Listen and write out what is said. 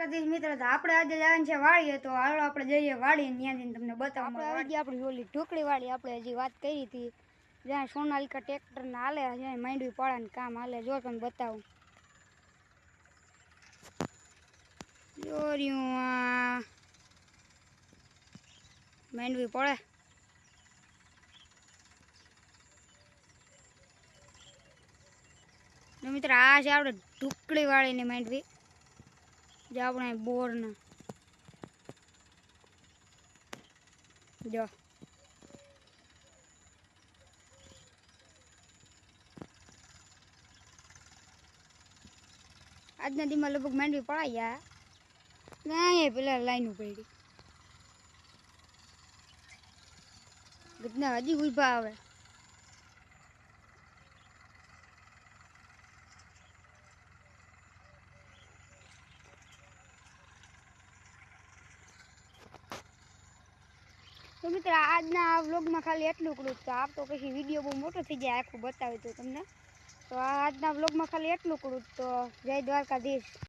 દ્વારકાધીશ મિત્રો તો આપણે આજે જવાનું છે વાળીએ તો હાલો આપણે જઈએ વાડીએ ત્યાંથી તમને બતાવો આપણે આવી ગયા આપણી ઓલી ઢોકળી વાળી આપણે હજી વાત કરી હતી. જ્યાં સોનાલિકા ટ્રેક્ટર ને હાલે જ્યાં માંડવી પાડાનું કામ હાલે જો તમને બતાવું. જોર્યું આ. માંડવી પડે મિત્ર આ છે આપણે ઢુકડી વાળીની માંડવી. જે આપણે બોરના જો આજના દીમાં લગભગ માંડવી પડાઈ ગયા ના પેલા લાઈન પડી ગતના હજી ઊભા આવે તો મિત્ર, આજના આ વ્લોગમાં ખાલી એટલું કરું તો આપ તો પછી વીડિયો બહુ મોટો થઈ જાય, આખું બતાવ્યું તો તમને. તો આજના વ્લોગમાં ખાલી એટલું કરું તો જય દ્વારકાધીશ.